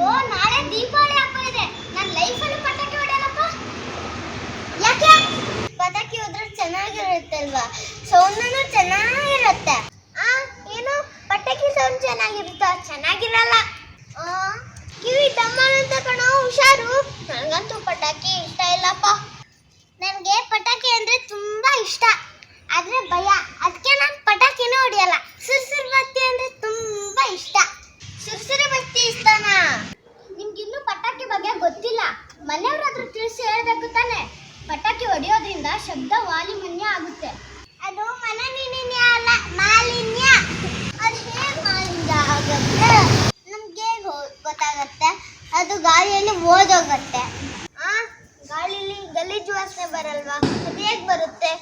ಓ ನಾಳೆ ದೀಪಾವಳಿ ಹಬ್ಬ ಇದೆ ನನ್ನ ಲೈಫಲ್ಲಿ ಪಟಾಕಿ ಹೊಡೆಯಲ್ಲಪ್ಪ ಯಾಕೆ ಪಟಾಕಿ ಹೋದ್ರೆ ಚೆನ್ನಾಗಿರುತ್ತಲ್ವಾ ಸೌಂಡನು ಚೆನ್ನಾಗಿರುತ್ತೆ ಆ ಏನು ಪಟಾಕಿ ಸೌಂಡ್ ಚೆನ್ನಾಗಿರುತ್ತಾ ಚೆನ್ನಾಗಿರಲ್ಲ ಆ, ಕಿವಿ ಡಮ್ಮಲ್ ಅಂತ ಕಣೋ ಹುಷಾರು ನನಗಂತೂ ಪಟಾಕಿ ಇಷ್ಟ ಇಲ್ಲಪ್ಪ ನನಗೆ ಪಟಾಕಿ ಅಂದ್ರೆ ತುಂಬಾ ಇಷ್ಟ ಆದ್ರೆ ಭಯ ಅದಕ್ಕೆ ನಾನು ಪಟಾಕಿನೂ ಹೊಡಿಯಲ್ಲ ಸುರ್ಸುರ್ ಬತ್ತಿ ಅಂದ್ರೆ ತುಂಬಾ ಇಷ್ಟ ಸುರ್ಸುರಿ ಬತ್ತಿ ಇಷ್ಟನಾ ನಿಮ್ಗಿನ್ನೂ ಪಟಾಕಿ ಬಗ್ಗೆ ಗೊತ್ತಿಲ್ಲ ಮನೆಯವ್ರ ಹತ್ರ ತಿಳಿಸಿ ಹೇಳ್ಬೇಕು ತಾನೆ ಪಟಾಕಿ ಹೊಡೆಯೋದ್ರಿಂದ ಶಬ್ದ ವಾಲಿಮನ್ಯ ಆಗುತ್ತೆ ಅದು ಮನನಿನ್ಯ ಅಲ್ಲ ಮಾಲಿನ್ಯ ಅದು ಹೇಗೆ ಮಾಲಿನ್ಯ ಆಗುತ್ತೆ ನಮ್ಗೆ ಗೊತ್ತಾಗತ್ತೆ ಅದು ಗಾಳಿಯಲ್ಲಿ ಓದೋಗತ್ತೆ ಆ ಗಾಳಿಲಿ ಗಲೀಜು ವಾಸನೆ ಬರಲ್ವಾ ಅದು ಹೇಗೆ ಬರುತ್ತೆ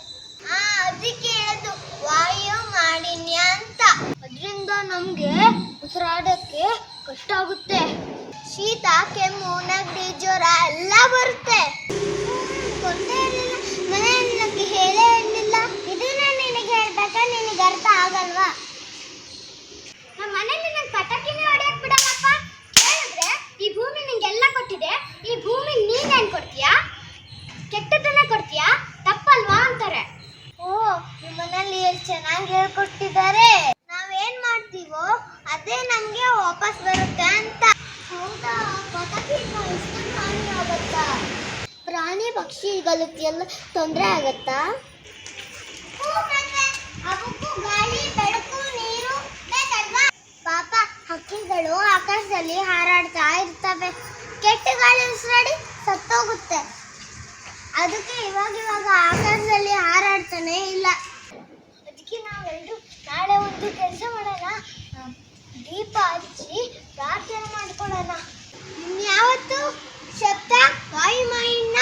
ಆ ಅದಕ್ಕೆ ಹೇಳೋದು ವಾಯು ಮಾಲಿನ್ಯ ಅಂತ ಅದರಿಂದ ನಮಗೆ ಉಸಿರಾಡೋಕ್ಕೆ ಕಷ್ಟ ಆಗುತ್ತೆ. ಶೀತ, ಕೆಮ್ಮು, ನಗಡಿ, ಜ್ವರ ಎಲ್ಲ ಬರುತ್ತೆ. ಗೊತ್ತೇ ಇರಲಿಲ್ಲ ಮನೆಯಲ್ಲಿ ನಮಗೆ ಹೇಳೇ ಇರಲಿಲ್ಲ. ಇದನ್ನ ನಿನಗೆ ಹೇಳ್ಬೇಕಾ? ನಿನಗೆ ಅರ್ಥ ಆಗಲ್ವಾ? ನಮ್ಮ ಮನೇಲಿ ನಂಗೆ ಪಟಾಕಿನೇ ಹೊಡೆಯಕ್ ಬಿಡಲ್ಲಪ್ಪ. ಹೇಳಿದ್ರೆ ಈ ಭೂಮಿ ನಿಂಗೆಲ್ಲ ಕೊಟ್ಟಿದೆ. ಈ ಭೂಮಿ ನೀನೇನ್ ಕೊಡ್ತೀಯಾ ಕೆಟ್ಟದನ್ನ ಕೊಡ್ತೀಯಾ ತಪ್ಪಲ್ವಾ ಅಂತಾರೆ ಓ ನಿಮ್ಮ ಮನೇಲಿ ಎಷ್ಟು ಚೆನ್ನಾಗಿ ಹೇಳ್ಕೊಟ್ಟಿದ್ದಾರೆ ನಾವೇನ್ ಮಾಡ್ತೀವೋ ಅದೇ ನಮ್ಗೆ ವಾಪಸ್ ಬರುತ್ತೆ ಅಂತ ಹೌದಾ ಪಟಾಕಿ ಇಷ್ಟೊಂದು ಹಾನಿ ಆಗುತ್ತಾ ಪ್ರಾಣಿ ಪಕ್ಷಿಗಳಿಗೆಲ್ಲ ತೊಂದರೆ ಆಗತ್ತಾ? ಪಾಪ ಹಕ್ಕಿಗಳು ಆಕಾಶದಲ್ಲಿ ಹಾರಾಡ್ತಾ ಇರ್ತವೆ. ಕೆಟ್ಟ ಗಾಳಿ ಉಸಿರಾಡಿ ಸತ್ತೋಗುತ್ತೆ. ಅದಕ್ಕೆ ಇವಾಗ ಇವಾಗ ಆಕಾಶದಲ್ಲಿ ಹಾರಾಡ್ತಾನೆ ಇಲ್ಲ. ಅದಕ್ಕೆ ನಾವೆಲ್ಲರೂ ನಾಳೆ ಒಂದು ಕೆಲಸ ಮಾಡೋಣ. ದೀಪ ಹಚ್ಚಿ ಪ್ರಾರ್ಥನೆ ಮಾಡ್ಕೊಳ್ಳೋಣ. ಇನ್ಯಾವತ್ತು ಶಬ್ದ ವಾಯುಮಾಯಿನ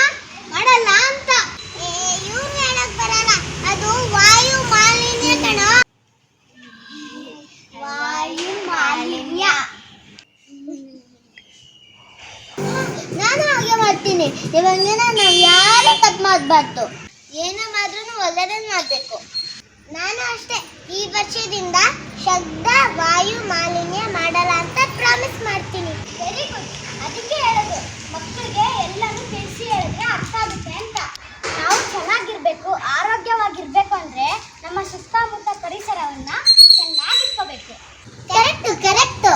ಮಾಡಲ್ಲ ನಾನು ಹಾಗೆ ಮಾಡ್ತೀನಿ. ಇವಾಗೇನ ನಾವು ಯಾರು ತಪ್ಪು ಮಾಡಬಾರ್ದು. ಏನೇ ಮಾಡಿದ್ರು ಒಳ್ಳೆಯದನ್ನು ಮಾಡಬೇಕು. ನಾನು ಅಷ್ಟೇ. ಈ ವರ್ಷದಿಂದ ಶಬ್ದ ವಾಯು ಮಾಲಿನ್ಯ ಮಾಡಲ್ಲ ಅಂತ ಪ್ರಾಮಿಸ್ ಮಾಡ್ತೀನಿ. Very good. ಅದಕ್ಕೆ ಹೇಳೋದು. ಮಕ್ಕಳಿಗೆ ಎಲ್ಲನೂ ತಿಳಿಸಿ ಹೇಳಿದ್ರೆ ಅರ್ಥ ಆಗುತ್ತೆ ಅಂತ. ನಾವು ಚೆನ್ನಾಗಿರ್ಬೇಕು ಆರೋಗ್ಯವಾಗಿರ್ಬೇಕು ಅಂದ್ರೆ ನಮ್ಮ ಸುತ್ತಮುತ್ತ ಪರಿಸರವನ್ನ ಚೆನ್ನಾಗಿಟ್ಕೋಬೇಕು. ಕರೆಕ್ಟ್ ಕರೆಕ್ಟ್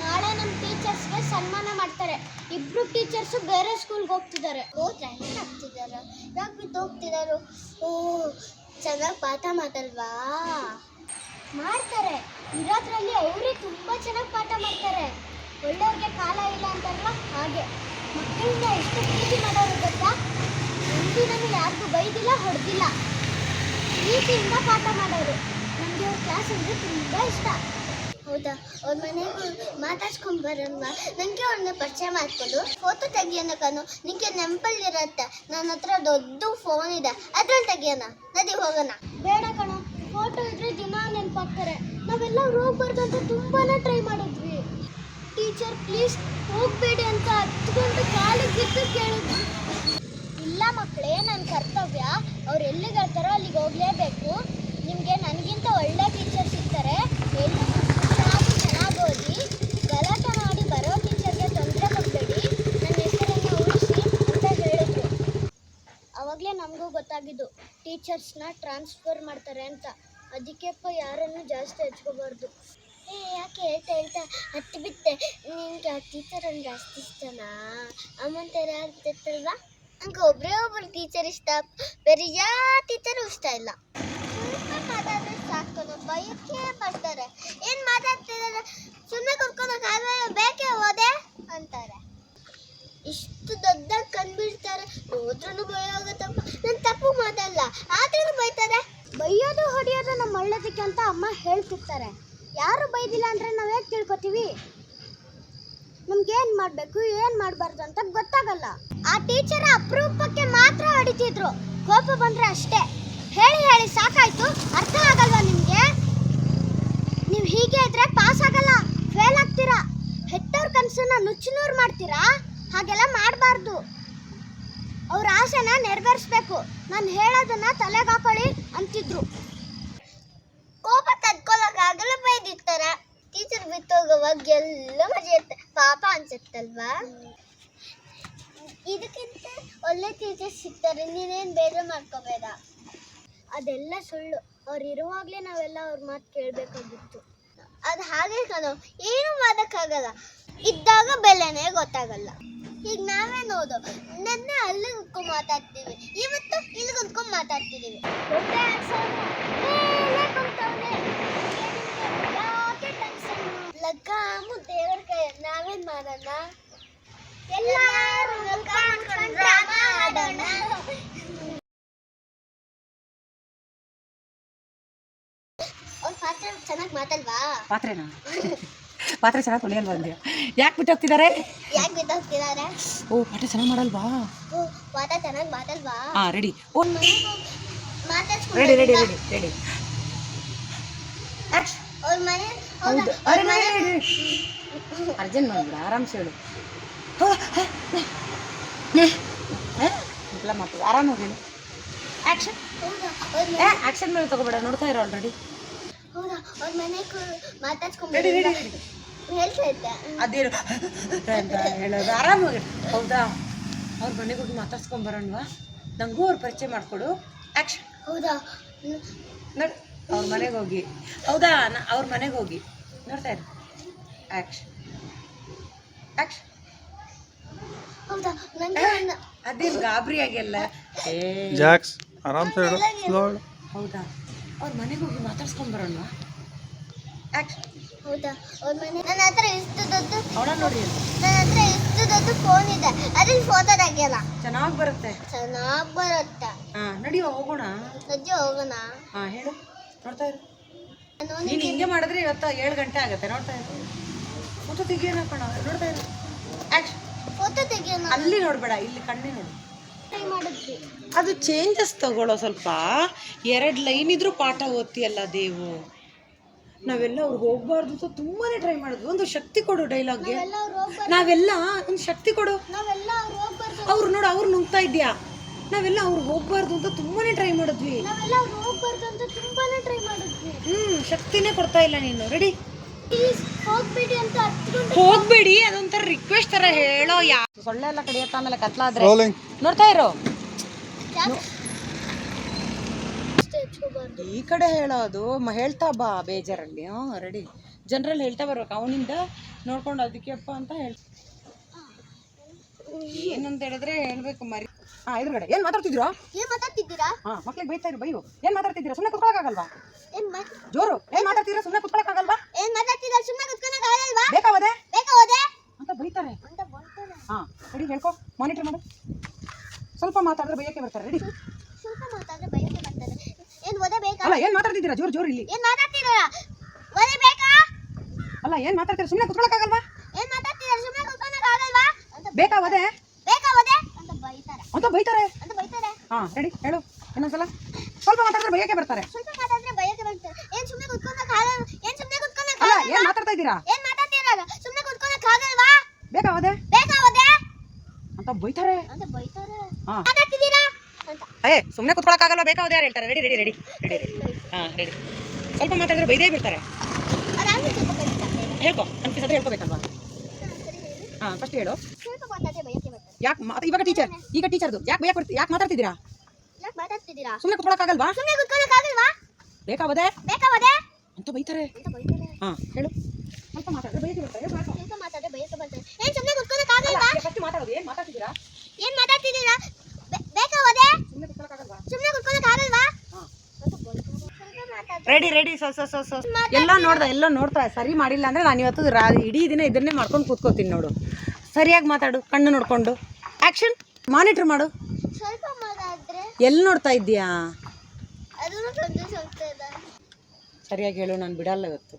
ನಾಳೆ ನಮ್ಮ ಟೀಚರ್ಸ್ಗೆ ಸನ್ಮಾನ ಮಾಡ್ತಾರೆ ಇಬ್ರು ಟೀಚರ್ಸ್ ಬೇರೆ ಸ್ಕೂಲ್ಗೆ ಹೋಗ್ತಿದ್ದಾರೆ. ಓ ಜಾಯಿನ್ ಆಗ್ತಿದ್ದಾರೆ ಯಾಕೆ ಬಿದ್ದು ಓ, ಚೆನ್ನಾಗಿ ಪಾಠ ಮಾಡಲ್ವಾ ಮಾಡ್ತಾರೆ. ಇರೋದ್ರಲ್ಲಿ ಅವರೇ ತುಂಬ ಚೆನ್ನಾಗಿ ಪಾಠ ಮಾಡ್ತಾರೆ. ಒಳ್ಳೆಯವ್ರಿಗೆ ಕಾಲ ಇಲ್ಲ ಅಂತಲ್ವಾ? ಹಾಗೆ. ಮಕ್ಕಳನ್ನ ಎಷ್ಟು ಪ್ರೀತಿ ಮಾಡೋರು ಗೊತ್ತಾ? ಒಂದಿನೂ ಯಾರಿಗೂ ಬೈದಿಲ್ಲ, ಹೊಡೆದಿಲ್ಲ. ಪ್ರೀತಿಯಿಂದ ಪಾಠ ಮಾಡೋರು. ನನಗೆ ಅವ್ರ ಕ್ಲಾಸ್ ಅಂದರೆ ತುಂಬ ಇಷ್ಟ. ಹೌದಾ? ಅವ್ರ ಮನೆಗೆ ಮಾತಾಡ್ಸ್ಕೊಂಡ್ ಬರಲ್ವಾ? ನನಗೆ ಅವ್ರನ್ನ ಪರಿಚಯ ಮಾಡ್ಕೊಂಡು. ಫೋಟೋ ತೆಗಿಯೋಣ ಕಣು. ನಿಂಗೆ ನೆನಪಲ್ಲಿರತ್ತೆ ನನ್ನ ಹತ್ರ ದೊಡ್ಡ ಫೋನ್ ಇದೆ. ಅದ್ರಲ್ಲಿ ತೆಗಿಯೋಣ. ನದಿ ಹೋಗೋಣ. ಬೇಡ ಕಣೋ. ಫೋಟೋ ಇದ್ರೆ ದಿನ ನೆನಪಾಗ್ತಾರೆ. ನಾವೆಲ್ಲ ಹೋಗ್ಬಾರ್ದು ಅಂತ ತುಂಬಾನೇ ಟ್ರೈ ಮಾಡಿದ್ವಿ. ಟೀಚರ್ ಪ್ಲೀಸ್ ಹೋಗ್ಬೇಡಿ ಅಂತ ಹತ್ಕೊಂಡು ಕಾಲಿಗೆ ಬಿದ್ದು ಕೇಳಿದ್ವಿ ಇಲ್ಲ ಮಕ್ಕಳೇ ನನ್ನ ಕರ್ತವ್ಯ. ಅವ್ರು ಎಲ್ಲಿಗೆ ಹೇಳ್ತಾರೋ ಅಲ್ಲಿಗೆ ಹೋಗಲೇಬೇಕು. ನಿಮಗೆ ನನಗಿಂತ ಒಳ್ಳೆ ಟೀಚರ್ ಸಿಗ್ತಾರೆ ಎಲ್ಲಿ ಚೆನ್ನಾಗಿ ಚೆನ್ನಾಗಿ ಓದಿ ಗಲಾಟೆ ಮಾಡಿ ಬರೋ ಟೀಚರ್ಗೆ ತೊಂದರೆ ಕೊಡಬೇಡಿ ನನ್ನ ಹೆಸರನ್ನು ಉಳಿಸಿ ಅಂತ ಹೇಳಿದ್ರು ಅವಾಗಲೇ ನಮಗೂ ಗೊತ್ತಾಗಿದ್ದು, ಟೀಚರ್ಸ್ನ ಟ್ರಾನ್ಸ್ಫರ್ ಮಾಡ್ತಾರೆ ಅಂತ. ಅದಕ್ಕೆಪ್ಪ ಯಾರನ್ನು ಜಾಸ್ತಿ ಹಚ್ಕೋಬಾರ್ದು. ಏ, ಯಾಕೆ ಹೇಳ್ತಾ ಹೇಳ್ತಾ ಹತ್ತು ಬಿತ್ತೆ ನಿಂಗೆ ಆ ಟೀಚರ್ ಅಂದ್ರೆ ಜಾಸ್ತಿ ಇಷ್ಟನಾ? ಅಮ್ಮಂತರ ಆಗ್ತಿತ್ತಲ್ವಾ? ನಂಗೆ ಒಬ್ಬರೇ ಒಬ್ಬರು ಟೀಚರ್ ಇಷ್ಟ. ಬೇರೆ ಯಾವ ಟೀಚರು ಇಷ್ಟ ಇಲ್ಲ. ಸುಮ್ಮನೆ ಮಾತಾಡಿದ್ರೆ ಸಾಕು ಭಯಕ್ಕೆ ಬರ್ತಾರೆ ಏನು ಮಾತಾಡ್ತಿದ್ದಾರೆ ಸುಮ್ಮನೆ ಕುತ್ಕೊಂಡು ಆಗಲ್ಲ ಬೇಕೇ ಹೋದೆ ಅಂತಾರೆ. ಇಷ್ಟು ದೊಡ್ಡಾಗಿ ಕಂಡ್ಬಿಡ್ತಾರೆ ಹೋದ್ರೂ ಭಯ ಆಗುತ್ತಪ್ಪ. ನಾನು ತಪ್ಪು ಮಾತಲ್ಲ ಆದ್ರೂ ಬೈತಾರೆ. ಬೈಯೋದು ಹೊಡೆಯೋದು ನಮ್ಮ ಒಳ್ಳೇದಕ್ಕೆ ಅಂತ ಅಮ್ಮ ಹೇಳ್ತಿರ್ತಾರೆ. ಯಾರು ಬೈದಿಲ್ಲ ಅಂದ್ರೆ ನಾವು ಹೇಗೆ ತಿಳ್ಕೊತೀವಿ? ನಮ್ಗೇನು ಮಾಡಬೇಕು, ಏನ್ ಮಾಡಬಾರ್ದು ಅಂತ ಗೊತ್ತಾಗಲ್ಲ. ಆ ಟೀಚರ್ ಅಪರೂಪಕ್ಕೆ ಮಾತ್ರ ಹೊಡಿತಿದ್ರು. ಕೋಪ ಬಂದ್ರೆ ಅಷ್ಟೇ. ಹೇಳಿ ಹೇಳಿ, ಸಾಕಾಯ್ತು. ಅರ್ಥ ಆಗಲ್ವಾ ನಿಮಗೆ? ನೀವು ಹೀಗೆ ಇದ್ರೆ ಪಾಸ್ ಆಗಲ್ಲ ಮಾಡ್ತೀರಾ? ಹಾಗೆಲ್ಲ ಮಾಡಬಾರ್ದು. ಅವ್ರ ಆಸೆನ ನೆರವೇರಿಸ್ಬೇಕು. ನಾನು ಹೇಳೋದನ್ನ ತಲೆಗೆ ಹಾಕೊಳ್ಳಿ ಅಂತಿದ್ರು. ಕೋಪ ತಡ್ಕೊಳಕ್ಕಾಗಲ್ಲ ಬೈದಿರ್ತಾರ ಟೀಚರ್ ಬಿತ್ತೋಗುವಾಗ ಎಲ್ಲ ಮಜಾ ಇರುತ್ತೆ ಪಾಪ ಅನ್ಸುತ್ತಲ್ವಾ? ಇದಕ್ಕಿಂತ ಒಳ್ಳೆ ಟೀಚರ್ ಸಿಗ್ತಾರೆ. ನೀನೇನು ಬೇಜಾರು ಮಾಡ್ಕೋಬೇಡ. ಅದೆಲ್ಲ ಸುಳ್ಳು. ಅವ್ರು ಇರುವಾಗಲೇ ನಾವೆಲ್ಲ ಅವ್ರ ಮಾತು ಕೇಳಬೇಕಾಗಿತ್ತು. ಅದು ಹಾಗೆ ಕಣೋ. ಏನು ಮಾಡೋಕ್ಕಾಗಲ್ಲ. ಇದ್ದಾಗ ಬೆಲೆನೇ ಗೊತ್ತಾಗಲ್ಲ. ಈಗ ನಾವೇ ನೋಡು. ನೆನ್ನೆ ಅಲ್ಲಿ ಕುತ್ಕೊಂಡು ಮಾತಾಡ್ತೀವಿ. ಇವತ್ತು ಇಲ್ಲಿ ಕುತ್ಕೊಂಡು ಮಾತಾಡ್ತಿದ್ದೀವಿ? ಲಗ್ಗಾಮು ದೇವ್ರ ಕೈ ನಾವೇನ್ ಮಾಡೋಣ? ಎಲ್ಲರೂ ಮಾಡೋಣ ಅವ್ರ ಪಾತ್ರ ಚೆನ್ನಾಗಿ ಮಾತಲ್ವಾ? ಪಾತ್ರೆನಾ? ಪಾತ್ರೆ ಚೆನ್ನಾಗಿ ತೊಳೆಯಲ್ವಾ ಅಂದ್ಯ? ಯಾಕೆ ಬಿಟ್ಟೋಗ್ತಿದ್ದಾರೆ ಯಾಕೆ ಬಿದ್ದೋಗ್ತಿದ್ದಾರೆ ಓ ಪಾಠ ಚೆನ್ನಾಗಿ ಮಾಡಲ್ವಾ? ಓ ಪಾಠ ಚೆನ್ನಾಗಿ ಮಾಡಲ್ವಾ? ಹಾಂ ರೆಡಿ ಓ ಅವ್ರ ರೆಡಿ ರೆಡಿ ರೆಡಿ ರೆಡಿ ಅವ್ರ ಮನೆ ಹೌದು. ಅರೆ ಅರ್ಜೆಂಟ್ ಮಾಡ್ಬಿಡ ಆರಾಮ್ಸೆ ಹೇಳು. ಇಲ್ಲ ಆರಾಮ ಹೋಗಿ ಆ್ಯಕ್ಷನ್ ಅವ್ರ ಏ ಆ್ಯಕ್ಷನ್ ಮೇಲೆ ತಗೋಬೇಡ ನೋಡ್ತಾ ಇರೋ ಆಲ್ರೆಡಿ ಹೌದಾ? ಅವ್ರ ಮನೆಗೆ ಮಾತಾಡ್ಸ್ಕೊಂಡು ಅದೇನು? ಅಂತ ಹೇಳೋದು. ಆರಾಮಾಗಿ ಹೌದಾ? ಅವ್ರ ಮನೆಗೆ ಹೋಗಿ ಮಾತಾಡ್ಸ್ಕೊಂಬರೋಣವಾ ನಂಗೂ ಅವ್ರ ಪರಿಚಯ ಮಾಡಿಕೊಡು. ಆ್ಯಕ್ಷನ್ ಹೌದಾ? ನೋಡಿ ಅವ್ರ ಮನೆಗೆ ಹೋಗಿ. ಹೌದಾ? ನಾ ಅವ್ರ ಮನೆಗೆ ಹೋಗಿ. ನೋಡ್ತಾ ಇರಿ. ಆ್ಯಕ್ಷನ್ ಆ್ಯಕ್ಷನ್ ಅದೇನು ಗಾಬರಿ ಆಗಿಲ್ಲ? ಏ. ಜಾಕ್ಸ್ ಆರಾಮ್ ಹೌದಾ? ಅವ್ರ ಮನೆಗೆ ಹೋಗಿ ಮಾತಾಡ್ಸ್ಕೊಂಬರೋಣವಾ ಆ್ಯಕ್ಷನ್ ಹೌದಾ? ಅವ್ರ ಮನೆ ನನ್ನ ಹತ್ರ ಇಷ್ಟು ದೊಡ್ಡ ಅವಳ ನೋಡಿ ನನ್ನ ಹತ್ರ ಇಷ್ಟು ದೊಡ್ಡ ಫೋನ್ ಇದೆ. ಅದ್ರಲ್ಲಿ ಫೋಟೋ ತೆಗಿಯಲ್ಲ? ಚೆನ್ನಾಗಿ ಬರುತ್ತೆ. ಚೆನ್ನಾಗಿ ಬರುತ್ತೆ. ಹಾಂ ನಡಿಯೋ ಹೋಗೋಣ. ನಜ್ಜಿ ಹೋಗೋಣ. ಹಾ ಹೇಳು. ನೋಡ್ತಾ ಇರು. ನಾನು ಹಿಂಗೆ ಮಾಡಿದ್ರೆ ಇವತ್ತು ಏಳು ಗಂಟೆ ಆಗುತ್ತೆ. ನೋಡ್ತಾ ಇರು. ಫೋಟೋ ತೆಗಿಯೋಣ ಕಣ. ನೋಡ್ತಾ ಇರು. ಫೋಟೋ ತೆಗಿಯೋಣ. ಅಲ್ಲಿ ನೋಡಬೇಡ ಇಲ್ಲಿ ಕಣ್ಣಿ ನೋಡು. ಅದು ಚೇಂಜಸ್ ತಗೊಳ್ಳೋ ಸ್ವಲ್ಪ. ಎರಡು ಲೈನ್ ಇದ್ರೂ ಪಾಠ ಓದ್ತಿಯಲ್ಲ ದೇವು. ನಾವೆಲ್ಲ ಅವ್ರು ಹೋಗ್ಬಾರ್ದು ಅಂತ ತುಂಬಾನೇ ಟ್ರೈ ಮಾಡಿದ್ವಿ. ಒಂದು ಶಕ್ತಿ ಕೊಡು ಡೈಲಾಗ್ಗೆ ನಾವೆಲ್ಲ ಅವ್ರು ಹೋಗ್ಬಾರ್ದು. ನಾವೆಲ್ಲ ಒಂದು ಶಕ್ತಿ ಕೊಡು. ನಾವೆಲ್ಲ ಅವ್ರು ಹೋಗ್ಬಾರ್ದು. ಅವ್ರು ನೋಡು ಅವ್ರು ನುಂಗ್ತಾ ಇದ್ಯಾ ನಾವೆಲ್ಲ ಅವ್ರು ಹೋಗ್ಬಾರ್ದು ಅಂತ ತುಂಬಾನೇ ಟ್ರೈ ಮಾಡಿದ್ವಿ. ನಾವೆಲ್ಲ ಅವ್ರು ಹೋಗ್ಬಾರ್ದು ಅಂತ ತುಂಬಾನೇ ಟ್ರೈ ಮಾಡಿದ್ವಿ. ಹ್ಮ್ ಶಕ್ತಿನೇ ಕೊಡ್ತಾ ಇಲ್ಲ ನೀನು. ರೆಡಿ ಹೋಗ್ಬೇಡಿ ಅಂತ ಹತ್ಕೊಂಡು ಹೋಗ್ಬೇಡಿ ಅದೊಂಥರ ರಿಕ್ವೆಸ್ಟ್ ತರ ಹೇಳೋ ಯಾ ಸೊಳ್ಳೆ ಎಲ್ಲ ಕಡಿಯತ್ತ ಆಮೇಲೆ ಕತ್ಲಾದ್ರೆ. ನೋಡ್ತಾ ಇರೋ. ಈ ಕಡೆ ಹೇಳೋದು ಮ ಹೇಳ್ತಾ ಬಾ ಬೇಜಾರಲ್ಲಿ. ಹಾಂ ರೆಡಿ ಜನರಲ್ಲಿ ಹೇಳ್ತಾ ಬರ್ಬೇಕು. ಅವನಿಂದ ನೋಡ್ಕೊಂಡು ಅದಕ್ಕೆಪ್ಪ ಅಂತ ಹೇಳ್ ಏನಂತ ಹೇಳಿದ್ರೆ ಹೇಳ್ಬೇಕು ಮರಿ ಹಾಂ ಎದುರುಗಡೆ. ಏನು ಮಾತಾಡ್ತಿದ್ದೀರಾ? ಏನ್ ಮಾತಾಡ್ತಿದ್ದೀರಾ? ಹಾಂ ಮಕ್ಳಿಗೆ ಬೈತಾ ಇರು ಬೈಯೋ. ಏನು ಮಾತಾಡ್ತಿದ್ದೀರಾ? ಸುಮ್ಮನೆ ಕುತ್ಕೊಳಕ್ಕಾಗಲ್ವಾ? ಏನ್ ಜೋರು. ಏನ್ ಮಾತಾಡ್ತೀರಾ ಸುಮ್ಮನೆ ಕುತ್ಕೊಳಕ್ಕಾಗಲ್ವಾ? ಏನ್ ಮಾತಾಡ್ತಿದ್ದೀರಾ? ಸುಮ್ಮನೆ ಕುತ್ಕೊಳಕ್ ಆಗಲ್ವಾ? ಬೇಕಾವದೆ ಹೋದೆ? ಅಂತ ಬೈತಾರೆ. ಅಂತ ಬೈತಾರೆ. ಹಾಂ ರೆಡಿ ಹೇಳ್ಕೊ. ಮಾನಿಟರ್ ಮಾಡು. ಸ್ವಲ್ಪ ಮಾತಾಡಿದ್ರೆ ಬೈಯಕ್ಕೆ ಬರ್ತಾರೆ. ರೆಡಿ ಸ್ವಲ್ಪ ಮಾತಾಡಿದ್ರೆ ಬೈಯಕ್ಕೆ ಬರ್ತಾರೆ. ಏನ್ ಓದೇ ಬೇಕಾ ಅಲ್ಲ ಏನು ಮಾತಾಡ್ತಿದ್ದೀರಾ? ಜೋರು ಜೋರು ಇಲ್ಲಿ. ಏನ್ ಮಾತಾಡ್ತಿದ್ದೀರಾ? ಓದೇ ಬೇಕಾ ಅಲ್ಲ ಏನು ಮಾತಾಡ್ತೀರಾ ಸುಮ್ಮನೆ ಕುತ್ಕೊಳಕ್ಕಾಗಲ್ವಾ? ಏನ್ ಮಾತಾಡ್ತಿದ್ದೀರಾ? ಸುಮ್ಮನೆ ಕುತ್ಕೊಳಕ್ ಆಗಲ್ವಾ ಬೇಕಾ ಬೇಕಾವದೆ ಬೇಕಾ ಓದೆ? ಅಂತ ಬೈತಾರೆ. ಅಂತ ಬೈತಾರೆ? ಅಂತ ಬೈತಾರೆ. ಹಾ ರೆಡಿ ಹೇಳು. ಇನ್ನೊಂದ್ಸಲ. ಸ್ವಲ್ಪ ಮಾತಾಡಿದ್ರೆ ಬೈಯಕ್ಕೆ ಬರ್ತಾರೆ. ಸ್ವಲ್ಪ ಮಾತಾಡಿದ್ರೆ ಬೈಯಕ್ಕೆ ಬರ್ತಾರೆ. ಏನ್ ಸುಮ್ಮನೆ ಕುತ್ಕೊಳಕ್ ಆಗಲ್ಲ ಏನ್ ಸುಮ್ಮನೆ ಕುತ್ಕೊಳಕ್ ಏನ್ ಮಾತಾಡ್ತಾ ಇದ್ದೀರಾ ಏನ್ ಮಾತಾಡ್ತಿದ್ದೀರಾ? ಸುಮ್ಮನೆ ಕುತ್ಕೊಳಕ್ ಬೇಕಾ ಬೇಕಾ ಓದೆ? ಅಂತ ಬೈತಾರೆ. ಅಂತ ಬೈತಾರೆ. ಹಾ. ಮಾತಾಡ್ತಿದ್ದೀರಾ? ಏ ಸುಮ್ಮನೆ ಕುತ್ಕೊಳಕ್ಕಾಗಲ್ಲ ಬೇಕಾವ್ದು ಯಾರು ಹೇಳ್ತಾರೆ. Ready ready ready ready ready ಹಾಂ ರೆಡಿ ಸ್ವಲ್ಪ ಮಾತಾಡಿದ್ರೆ ಬೈದೇ ಬಿಡ್ತಾರೆ ಹೇಳ್ಕೋ. ಆದರೆ ಹೇಳ್ಕೋಬೇಕಲ್ವಾ? ಹಾಂ ಫಸ್ಟ್ ಹೇಳು. ಯಾಕೆ ಇವಾಗ ಟೀಚರ್ ಈಗ ಟೀಚರ್ದು ಯಾಕೆ ಭಯ ಕೊಡ್ತೀವಿ ಯಾಕೆ ಮಾತಾಡ್ತಿದ್ದೀರಾ? ಸುಮ್ಮನೆ ಕುತ್ಕೊಳಕ್ಕಾಗಲ್ವಾ? ಸುಮ್ಮನೆ ಕುತ್ಕೊಳಕ್ ಆಗಲ್ವಾ ಬೇಕಾವದೆ ಬೇಕಾ ಓದೆ ಅಂತ ಬೈತಾರೆ. ಹಾಂ ಹೇಳು. ಸ್ವಲ್ಪ ಮಾತಾಡಿದ್ರೆ ಹೇಳ್ಕೊ. ಸ್ವಲ್ಪ ಮಾತಾಡಿದ್ರೆ ಬೈಯಕ್ಕೆ ಬರ್ತಾರೆ ಏನ್ ಸುಮ್ಮನೆ ಕುತ್ಕೊಳಕ್ ಆಗಲ್ವಾ ಅಲ್ಲ ಫಸ್ಟ್ ಮಾತಾಡೋದು. ಏನು ಮಾತಾಡ್ತಿದ್ದೀರಾ? ಏನ್ ಮಾತಾಡ್ತಿದ್ದೀರಾ? ಬೆ- ಬೇಕಾ ಓದೆ ಸುಮ್ಮನೆ ಕುತ್ಕೊಳಕ್ಕಾಗಲ್ವಾ ಸುಮ್ಮನೆ ಕುತ್ಕೊಳಕ್ ಆಗಲ್ವಾ ಹಾಂ ಅಂತ ಬೈತಾರೆ ಸ್ವಲ್ಪ ಮಾತಾಡ್ತಾರೆ ready ready so so so so ಎಲ್ಲ ನೋಡ್ದೆ ಎಲ್ಲ ನೋಡ್ತಾ ಸರಿ ಮಾಡಿಲ್ಲ ಅಂದರೆ ನಾನು ಇವತ್ತು ರಾ ಇಡೀ ದಿನ ಇದನ್ನೇ ಮಾಡ್ಕೊಂಡು ಕೂತ್ಕೋತೀನಿ ನೋಡು. ಸರಿಯಾಗಿ ಮಾತಾಡು ಕಣ್ಣು ನೋಡಿಕೊಂಡು. ಆ್ಯಕ್ಷನ್ ಮಾನಿಟ್ರ್ ಮಾಡು. ಎಲ್ಲಿ ನೋಡ್ತಾ ಇದ್ದೀಯಾ? ಸರಿಯಾಗಿ ಹೇಳು ನಾನು ಬಿಡಲ್ಲ ಇವತ್ತು.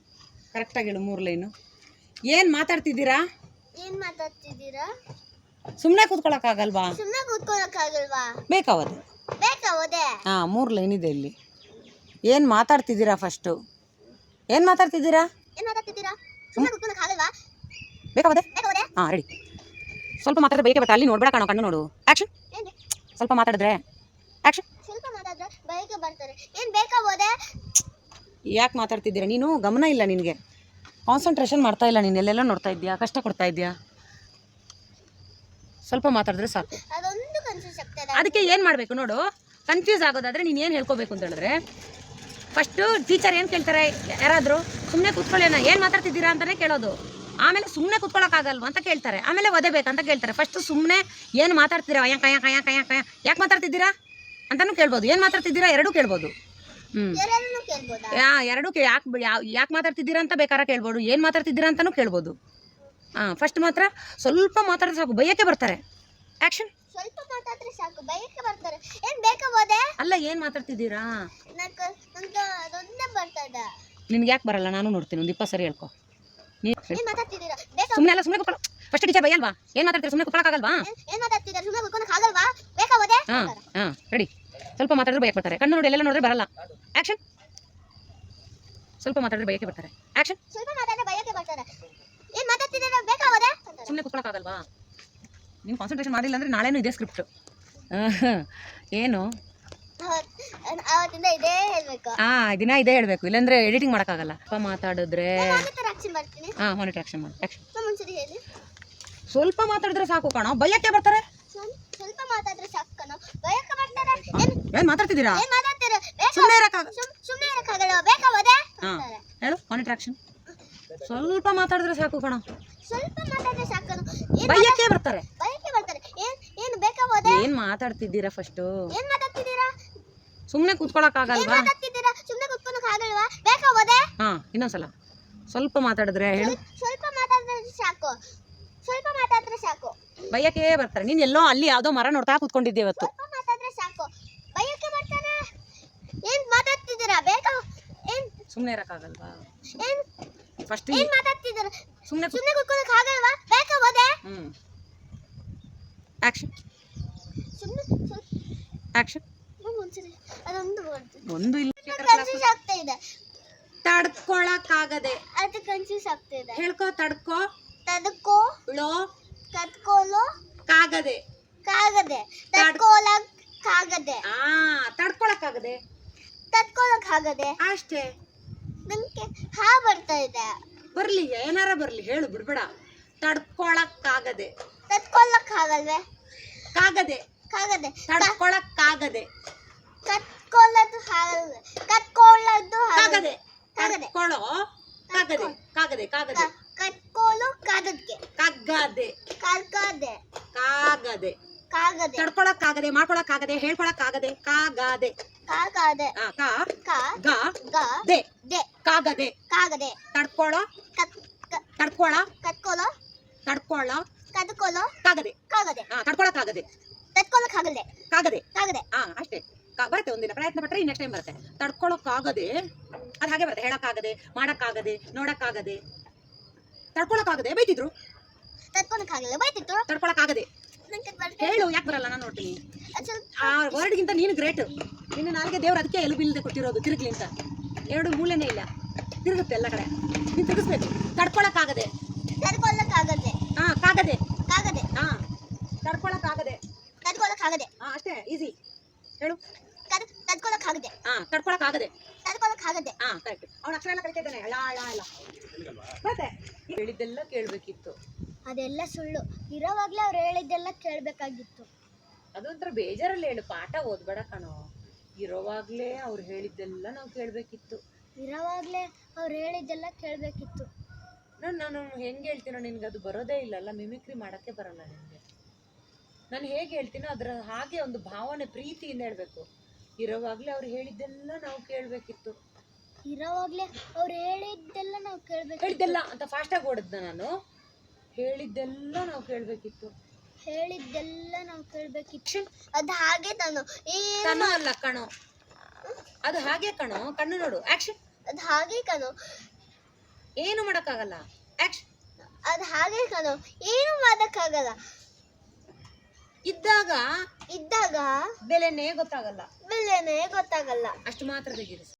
ಕರೆಕ್ಟಾಗಿ ಹೇಳು ಮೂರು ಲೈನು. ಏನು ಮಾತಾಡ್ತಿದ್ದೀರಾ? ಏನು ಮಾತಾಡ್ತಿದ್ದೀರಾ? ಸುಮ್ಮನೆ ಕೂತ್ಕೊಳ್ಳೋಕ್ಕಾಗಲ್ವಾ ಸುಮ್ಮನೆ ಓದೆ ಹಾಂ ಮೂರು ಲೈನ್ ಇದೆ ಇಲ್ಲಿ. ಏನು ಮಾತಾಡ್ತಿದ್ದೀರಾ ಫಸ್ಟು ಏನು ಮಾತಾಡ್ತಿದ್ದೀರಾ? ಏನ್ ಮಾತಾಡ್ತಿದ್ದೀರಾ? ಸುಮ್ಮನೆ ಆಗಲ್ವಾ ಹಾಂ ರೆಡಿ ಸ್ವಲ್ಪ ಮಾತಾಡಿದ್ರೆ ಬೇಕೇ ಬೇಕಾ ಅಲ್ಲಿ ನೋಡ್ಬೇಡ ಕಾಣೋ ಕಣ್ಣು ನೋಡು. ಆಕ್ಷನ್ ಏನು ಸ್ವಲ್ಪ ಮಾತಾಡಿದ್ರೆ? ಆಕ್ಷನ್ ಸ್ವಲ್ಪ ಮಾತಾಡಿದ್ರೆ ಬೈಕೆ ಬರ್ತಾರೆ. ಏನು ಬೇಕಾ ಹೋದೆ? ಯಾಕೆ ಮಾತಾಡ್ತಿದ್ದೀರಾ? ನೀನು ಗಮನ ಇಲ್ಲ ನಿನಗೆ. ಕಾನ್ಸಂಟ್ರೇಷನ್ ಮಾಡ್ತಾ ಇಲ್ಲ ನೀನು. ಎಲ್ಲೆಲ್ಲ ನೋಡ್ತಾ ಇದ್ದೀಯಾ? ಕಷ್ಟ ಕೊಡ್ತಾ ಇದ್ದೀಯಾ? ಸ್ವಲ್ಪ ಮಾತಾಡಿದ್ರೆ ಸಾಕು. ಅದೊಂದು ಕನ್ಫ್ಯೂಸ್ ಆಗ್ತದೆ ಅದಕ್ಕೆ ಏನು ಮಾಡಬೇಕು ನೋಡು? ಕನ್ಫ್ಯೂಸ್ ಆಗೋದಾದ್ರೆ ನೀನು ಏನು ಹೇಳ್ಕೋಬೇಕು ಅಂತ ಹೇಳಿದ್ರೆ ಫಸ್ಟು ಟೀಚರ್ ಏನು ಕೇಳ್ತಾರೆ? ಯಾರಾದರೂ ಸುಮ್ಮನೆ ಕೂತ್ಕೊಳ್ಳೋಣ ಏನು ಮಾತಾಡ್ತಿದ್ದೀರಾ ಅಂತಲೇ ಕೇಳೋದು. ಆಮೇಲೆ ಸುಮ್ಮನೆ ಕೂತ್ಕೊಳ್ಳೋಕ್ಕಾಗಲ್ವ ಅಂತ ಕೇಳ್ತಾರೆ. ಆಮೇಲೆ ಒದೇಬೇಕಂತ ಕೇಳ್ತಾರೆ. ಫಸ್ಟು ಸುಮ್ಮನೆ ಏನು ಮಾತಾಡ್ತೀರಾ ಅಯ್ಯ ಕಯ್ಯ ಕಯ್ಯ ಕಯ್ಯ ಕಯ್ಯ. ಯಾಕೆ ಮಾತಾಡ್ತಿದ್ದೀರಾ? ಅಂತಲೂ ಕೇಳ್ಬೋದು. ಏನು ಮಾತಾಡ್ತಿದ್ದೀರಾ? ಎರಡೂ ಕೇಳ್ಬೋದು. ಹ್ಞೂ ಯಾ ಎರಡೂ ಕೇ ಯಾಕೆ ಯಾಕೆ ಮಾತಾಡ್ತಿದ್ದೀರಾ ಅಂತ ಬೇಕಾರ ಕೇಳ್ಬೋದು. ಏನು ಮಾತಾಡ್ತಿದ್ದೀರಾ ಅಂತಲೂ ಕೇಳ್ಬೋದು. ಹಾಂ ಫಸ್ಟ್ ಮಾತ್ರ ಸ್ವಲ್ಪ ಮಾತಾಡಿದ್ರೆ ಸಾಕು. ಬೈಯಕ್ಕೆ ಬರ್ತಾರೆ. ಆ್ಯಕ್ಷನ್ ಸ್ವಲ್ಪ ಮಾತಾಡ್ರೆ ಸಾಕು ಬೈಕ್ ಬರ್ತಾರೆ. ಏನ್ ಬೇಕಾ ಹೋದೆ ಅಲ್ಲ ಏನ್ ಮಾತಾಡ್ತಿದ್ದೀರಾ? ನನ್ಗೆ ಅದೊಂದೇ ಬರ್ತಾ ಇದೆ. ನಿನ್ಗೆ ಯಾಕೆ ಬರಲ್ಲ? ನಾನು ನೋಡ್ತೀನಿ ಒಂದು ಇಪ್ಪತ್ತು ಸರಿ ಹೇಳ್ಕೊ. ಏನು ಮಾತಾಡ್ತಿದ್ದೀರಾ? ಬೇಕಾ ಸುಮ್ಮನೆ ಅಲ್ಲ ಸುಮ್ಮನೆ ಕೂತ್ಕೊಳ್ಳೋ. ಫಸ್ಟ್ ಟೀಚರ್ ಬೈಯಲ್ವಾ? ಏನ್ ಮಾತಾಡ್ತೀರಾ ಸುಮ್ಮನೆ ಕೂತ್ಕೊಳ್ಳೋಕ್ಕಾಗಲ್ವಾ ಏನ್ ಮಾತಾಡ್ತಿದ್ದೀರಾ? ಸುಮ್ಮನೆ ಕುತ್ಕೊಳಕ್ ಆಗಲ್ವಾ? ಬೇಕಾ ಹಾ ಹಾಂ ಹಾಂ ರೆಡಿ ಸ್ವಲ್ಪ ಮಾತಾಡಿದ್ರೆ ಬೈಯಕ್ಕೆ ಬರ್ತಾರೆ. ಕಣ್ಣು ನೋಡಿ ಎಲ್ಲ ನೋಡಿದ್ರೆ ಬರಲ್ಲ. ಆ್ಯಕ್ಷನ್ ಸ್ವಲ್ಪ ಮಾತಾಡಿದ್ರೆ ಬಯಕ್ಕೆ ಬರ್ತಾರೆ. ಆಕ್ಷನ್ ಸ್ವಲ್ಪ ಮಾತಾಡಿದ್ರೆ ಬಯಕ್ಕೆ ಬರ್ತಾರೆ. ಏನ್ ಮಾತಾಡ್ತಿದ್ದೀರಾ? ಬೇಕಾ ಹೋದೆ ಸುಮ್ಮನೆ ಕೂತ್ಕೊಳ್ಳೋಕ್ಕಾಗಲ್ವಾ ನೀವು ಕಾನ್ಸಂಟ್ರೇಷನ್ ಮಾಡಿಲ್ಲ ಅಂದರೆ ನಾಳೆನೂ ಇದೆ ಸ್ಕ್ರಿಪ್ಟ್ ಏನು? ಆ ದಿನ ಇದೇ ಹೇಳಬೇಕು. ಇಲ್ಲಾಂದ್ರೆ ಎಡಿಟಿಂಗ್ ಮಾಡೋಕ್ಕಾಗಲ್ಲ. ಅಪ್ಪ ಮಾತಾಡಿದ್ರೆ ಹಾಂ ಮಾನಿಟರ್ ಆಕ್ಷನ್ ಮಾಡಿ. ಸ್ವಲ್ಪ ಮಾತಾಡಿದ್ರೆ ಸಾಕು ಕಣೋ. ಬೈಯಕ್ಕೆ ಬರ್ತಾರೆ? ಸ್ವಲ್ಪ ಮಾತಾಡಿದ್ರೆ ಸಾಕು ಕಣೋ. ಬೈಕೆ ಬರ್ತಾರೆ? ಏನು ಮಾತಾಡ್ತಿದ್ದೀರಾ? ಸುಮ್ಮನೆ ಇರೋಕ್ಕಾಗ ಸುಮ್- ಸುಮ್ನೆ ಇರಕ್ಕಾಗಲ್ಲ. ಬೇಕಾ ಹೋದೆ ಹಾಂ. ಹೇಳು ಮಾನಿಟರ್ ಆಕ್ಷನ್ ಸ್ವಲ್ಪ ಮಾತಾಡಿದ್ರೆ ಸಾಕು ಕಣೋ. ಸ್ವಲ್ಪ ಮಾತಾಡಿದ್ರೆ ಸಾಕು ಬೈಯಕ್ಕೆ ಬರ್ತಾರೆ. ಏನು ಮಾತಾಡ್ತಿದ್ದೀರಾ ಫಸ್ಟ್ ಸುಮ್ನೆ ಮಾತಾಡ್ತಿದ್ದೀರಾ ಸುಮ್ಮನೆ ಮಾತಾಡ್ತಿದ್ದೀರಾ? ಸುಮ್ಮನೆ ಕುತ್ಕೊಳಕ್ ಆಗಲ್ವಾ? ಬೇಕಾ ಹಾ ಇನ್ನೊಂದ್ಸಲ. ಸ್ವಲ್ಪ ಮಾತಾಡಿದ್ರೆ ಹೇಳು. ಸ್ವಲ್ಪ ಮಾತಾಡಿದ್ರೆ ಸಾಕು. ಸ್ವಲ್ಪ ಮಾತಾಡಿದ್ರೆ ಸಾಕು. ಬೈಯಕ್ಕೆ ಬರ್ತಾರೆ. ನೀನ್ ಎಲ್ಲೋ ಅಲ್ಲಿ ಯಾವ್ದೋ ಮರ ನೋಡ್ತಾ ಕೂತ್ಕೊಂಡಿದ್ದೆ ಇವತ್ತು. ಸ್ವಲ್ಪ ಮಾತಾಡಿದ್ರೆ ಸಾಕು. ಬೈಯಕ್ಕೆ ಬರ್ತಾರೆ. ಏನು ಮಾತಾಡ್ತಿದ್ದೀರಾ? ಬೇಕಾ? ಏನು? ಸುಮ್ಮನೆ ಇರೋಕ್ಕಾಗಲ್ವಾ ಏನು? ಫಸ್ಟ್ ಏನ್ ಮಾತಾಡ್ತಿದ್ದೀರಾ? ಸುಮ್ಮನೆ ಸುಮ್ಮನೆ ಕುತ್ಕೊಳಕ್ ಆಗಲ್ವಾ? ಬೇಕಾ ಹ್ಞೂ ಆಕ್ಷನ್ ಆಕ್ಷನ್ ಒಂದು ಇಲ್ಲ. ತಡ್ಕೊಳಕ್ಕಾಗದೆ. ಅದು ಕನ್ಫ್ಯೂಸ್ ಆಗ್ತಾ ಇದೆ. ಹೇಳ್ಕೊ ತಡ್ಕೊ. ತಡ್ಕೋ. ಳೋ ಕತ್ಕೋಲೋ ಕಾಗದೆ. ಕಾಗದೆ. ತಡ್ಕೊಳಕ್ ಕಾಗದೆ ಆ ತಡ್ಕೊಳಕ್ಕಾಗದೆ. ತಡ್ಕೊಳಕ್ ಆಗದೆ ಅಷ್ಟೇ. ನಂಗೆ ಹಾ ಬರ್ತಾ ಇದೆ. ಬರ್ಲಿ ಏನಾರ ಬರ್ಲಿ ಹೇಳು ಬಿಡ್ಬೇಡ. ತಡ್ಕೊಳಕ್ಕಾಗದೆ. ತಡ್ಕೊಳಕ್ ಆಗಲ್ವೇ ಕಾಗದೆ ಕಾಗದೆ ತಡ್ಕೊಳಕ್ಕಾಗದೆ. ಕತ್ಕೊಳ್ಳೋದು ಆಗಲ್ವೇ ಕತ್ಕೊಳ್ಳೋದು ಕಾಗದೆ. ಕಾಗದೆ. ಕೊಳೋ ಕಾಗದೆ. ಕಾಗದೆ ಕಾಗದೆ. ಕತ್ಕೋಲು ಕಾಗದಕ್ಕೆ ಕಾಗದೆ. ಕಾಗದೆ. ಕಾಗದೆ. ಕಾಗದೆ. ತಡ್ಕೊಳಕ್ಕಾಗದೆ ಮಾಡ್ಕೊಳಕ್ಕಾಗದೆ ಹೇಳ್ಕೊಳಕ್ಕಾಗದೆ ಕಾಗದೆ. ಕಾಗದೆ. ಆ, ಕಾ ಕಾ ಗ ಗ ದೆ. ದೆ. ಕಾಗದೆ. ಕಾಗದೆ. ತಡ್ಕೊಳೋ ಕತ್ ಕ- ತಡ್ಕೊಳ ಕತ್ಕೊಳ್ಳೋ ತಡ್ಕೊಳ ಕದ್ಕೊಳ್ಳೋ? ಕಾಗದೆ. ಕಾಗದೆ. ಹಾ ತಡ್ಕೊಳಕ್ ಆಗಲ್ದೆ ಕಾಗದೆ? ಕಾಗದೆ. ಹಾ ಅಷ್ಟೇ. ಕಾ- ಬರುತ್ತೆ ಒಂದಿನ ಪ್ರಯತ್ನ ಪಟ್ಟರೆ ನೆಕ್ಸ್ಟ್ ಟೈಮ್ ಬರುತ್ತೆ. ತಡ್ಕೊಳಕ್ಕಾಗದೆ ಅದು ಹಾಗೆ ಬರುತ್ತೆ. ಹೇಳಕ್ಕಾಗದೆ ಮಾಡಕ್ಕಾಗದೆ ನೋಡಕ್ಕಾಗದೆ. ತಡ್ಕೊಳಕ್ಕಾಗದೆ ಬೈತಿದ್ರು. ತಡ್ಕೊಳಕ್ ಆಗಲ್ಲ ಬೈತಿತ್ತು. ತಡ್ಕೊಳಕ್ಕಾಗದೆ. ನಂಗೆ ಬರ್ತಾ ಹೇಳು ಯಾಕೆ ಬರಲ್ಲ? ನಾನು ನೋಡ್ತೀನಿ. ಅದ್ ಸ್ವಲ್ಪ ಆ ವರ್ಡ್ಗಿಂತ ನೀನು ಗ್ರೇಟ್. ನಿನ್ನ ನಾಲ್ಗೆ ದೇವ್ರು ಅದಕ್ಕೆ ಎಲ್ಲ ಕೊಟ್ಟಿರೋದು ತಿರುಗ್ಲಿ ಅಂತ. ಎರಡು ಮೂಲೆನೇ ಇಲ್ಲ. ತಿರುಗುತ್ತೆ ಎಲ್ಲ ಕಡೆ. ನೀನು ತಿರುಗಿಸ್ಬೇಕು. ತಡ್ಕೊಳಕ್ಕಾಗದೆ. ತಡ್ಕೊಳಕ್ ಆಗದೆ ಹಾ ಕಾಗದೆ. ಕಾಗದೆ. ಹಾ ತಡ್ಕೊಳಕ್ಕಾಗದೆ. ತಡ್ಕೊಳಕ್ ಆಗದೆ ಹಾ ಅಷ್ಟೇ ಈಸಿ ಹೇಳು. ತಡ್ಕೊಳಕ್ ಆಗದೆ ಹಾ ತಡ್ಕೊಳಕ್ ಆಗದೆ ಹಾ ಕರೆಕ್ಟ್ ಅವ್ನ ಅಕ್ಷರ ಎಲ್ಲ ಇದ್ದಾನೆ ಅಳ ಅಳ ಅಳ ಮತ್ತೆ ಹೇಳಿದ್ದೆಲ್ಲ ಕೇಳಬೇಕಿತ್ತು. ಅದೆಲ್ಲ ಸುಳ್ಳು. ಇರೋವಾಗ್ಲೇ ಅವ್ರು ಹೇಳಿದ್ದೆಲ್ಲ ಕೇಳಬೇಕಾಗಿತ್ತು. ಅದೊಂಥರ ಬೇಜಾರಲ್ಲಿ ಹೇಳು. ಪಾಠ ಓದ್ಬೇಡ ಕಣೋ. ಇರೋವಾಗ್ಲೇ ಅವ್ರು ಹೇಳಿದ್ದೆಲ್ಲ ನಾವು ಕೇಳಬೇಕಿತ್ತು. ಇರೋವಾಗ್ಲೇ ಅವ್ರು ಹೇಳಿದ್ದೆಲ್ಲ ಕೇಳಬೇಕಿತ್ತು. ನಾನು ನಾನು ಹೆಂಗೆ ಹೇಳ್ತೀನೋ ನಿನ್ಗೆ ಅದು ಬರೋದೇ ಇಲ್ಲಲ್ಲ. ಮಿಮಿಕ್ರಿ ಮಾಡೋಕ್ಕೆ ಬರಲ್ಲ ನಿನಗೆ. ನಾನು ಹೇಗೆ ಹೇಳ್ತೀನೋ ಅದರ ಹಾಗೆ ಒಂದು ಭಾವನೆ ಪ್ರೀತಿಯಿಂದ ಹೇಳಬೇಕು. ಇರೋವಾಗಲೇ ಅವ್ರು ಹೇಳಿದ್ದೆಲ್ಲ ನಾವು ಕೇಳಬೇಕಿತ್ತು. ಇರೋವಾಗ್ಲೇ ಅವ್ರು ಹೇಳಿದ್ದೆಲ್ಲ ನಾವು ಕೇಳಬೇಕು ಹೇಳಿದ್ದೆಲ್ಲ ಅಂತ ಫಾಸ್ಟಾಗಿ ಓಡಿದ್ನ ನಾನು? ಹೇಳಿದ್ದೆಲ್ಲ ನಾವು ಕೇಳಬೇಕಿತ್ತು. ಹೇಳಿದ್ದೆಲ್ಲ ನಾವು ಕೇಳಬೇಕಿತ್ತು. ಅದು ಹಾಗೆ ನಾನು ಏನು ಅಲ್ಲ ಕಣೋ. ಅದು ಹಾಗೆ ಕಣೋ. ಕಣ್ಣು ನೋಡು. ಆಕ್ಷನ್ ಅದು ಹಾಗೆ ಕಣೋ. ಏನು ಮಾಡೋಕ್ಕಾಗಲ್ಲ. ಆಕ್ಷನ್ ಅದು ಹಾಗೆ ಕಣೋ. ಏನು ಮಾಡೋಕ್ಕಾಗಲ್ಲ. ಇದ್ದಾಗ ಇದ್ದಾಗ ಬೆಲೆನೇ ಗೊತ್ತಾಗಲ್ಲ. ಬೆಲೆನೇ ಗೊತ್ತಾಗಲ್ಲ. ಅಷ್ಟು ಮಾತ್ರ ತೆಗಿರಿಸು